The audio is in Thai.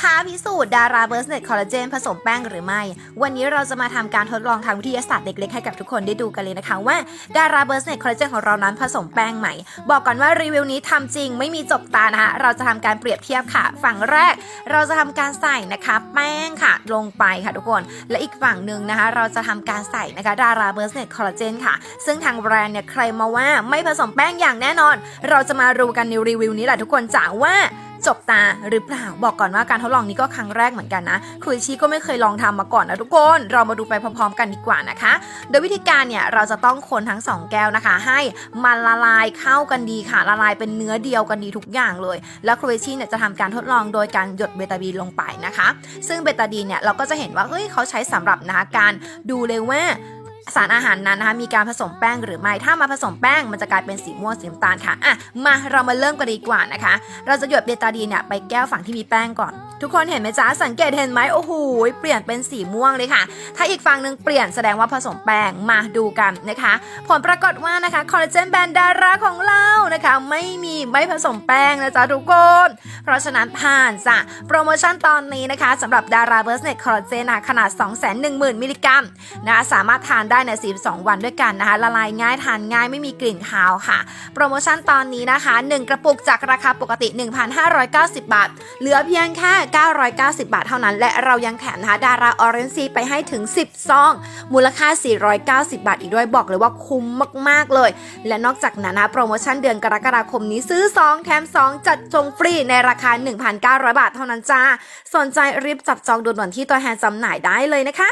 ท้าพิสูจน์ดาราเบอร์สเน็ตคอลลาเจนผสมแป้งหรือไม่ วันนี้เราจะมาทำการทดลองทางวิทยาศาสตร์เด็กๆให้กับทุกคนได้ดูกันเลยนะคะว่าดาราเบอร์สเน็ตคอลลาเจนของเรานั้นผสมแป้งไหม บอกก่อนว่ารีวิวนี้ทำจริงไม่มีจบตานะคะเราจะทำการเปรียบเทียบค่ะ ฝั่งแรกเราจะทำการใส่นะคะแป้งค่ะลงไปค่ะทุกคน และอีกฝั่งหนึ่งนะคะเราจะทำการใส่นะคะดาราเบอร์สเน็ตคอลลาเจนค่ะ ซึ่งทางแบรนด์เนี่ยใครมาว่าไม่ผสมแป้งอย่างแน่นอน เราจะมารู้กันในรีวิวนี้แหละทุกคนจาว่า จบตาหรือเปล่าบอกก่อนว่าการทดลองนี้ก็ครั้งแรกเหมือนกันนะครูชีก็ไม่เคยลองทำมาก่อนนะทุกคน เรามาดูไปพร้อมๆ กันดีกว่านะคะ โดยวิธีการเนี่ยเราจะต้องคนทั้ง 2 แก้วนะคะ ให้มันละลายเข้ากันดีค่ะ ละลายเป็นเนื้อเดียวกันดีทุกอย่างเลย แล้วครูชีเนี่ยจะทำการทดลองโดยการหยดเบตาดีนลงไปนะคะ ซึ่งเบตาดีนเนี่ยเราก็จะเห็นว่าเฮ้ยเขาใช้สำหรับนะคะการดูเลยว่า สารอาหารนั้นนะคะมีการผสมแป้งหรือไม่ ถ้ามาผสมแป้งมันจะกลายเป็นสีม่วงสีน้ำตาลค่ะอะมาเรามาเริ่มกันดีกว่านะคะ เราจะหยดเบตาดีนเนี่ยไปแก้วฝั่งที่มีแป้งก่อน ทุกคนเห็นไหมจ๊ะสังเกตเห็นไหมโอ้โหเปลี่ยนเป็นสีม่วงเลยค่ะ ถ้าอีกฝั่งหนึ่งเปลี่ยนแสดงว่าผสมแป้งมาดูกันนะคะ ผลปรากฏว่านะคะคอลลาเจนแบรนด์ดาราของเรานะคะ ไม่มีไม่ผสมแป้งนะจ๊ะทุกคน เพราะฉะนั้นผ่านจ้ะโปรโมชั่นตอนนี้นะคะสำหรับดาราเบอร์สเน็ตคอลลาเจนขนาด 210,000 มิลลิกรัมนะคะสามารถทานได้ใน 42 วันด้วยกันนะคะ ละลายง่ายทานง่ายไม่มีกลิ่นคาวค่ะ โปรโมชั่นตอนนี้นะคะ 1 กระปุกจากราคาปกติ 1,590 บาท เหลือเพียงแค่990 บาทเท่านั้น และเรายังแถมนะคะดาราออเรนซีไปให้ถึง 10 ซอง มูลค่า 490 บาทอีกด้วยบอกเลยว่าคุ้มมาก ๆ เลย และนอกจากนั้นนะโปรโมชั่นเดือนกรกฎาคมนี้ซื้อ 2 แถม 2 จัดจงฟรีในราคา 1,900 บาทเท่านั้นจ้า สนใจรีบจับจองด่วนๆที่ตัวแทนจำหน่ายได้เลยนะคะ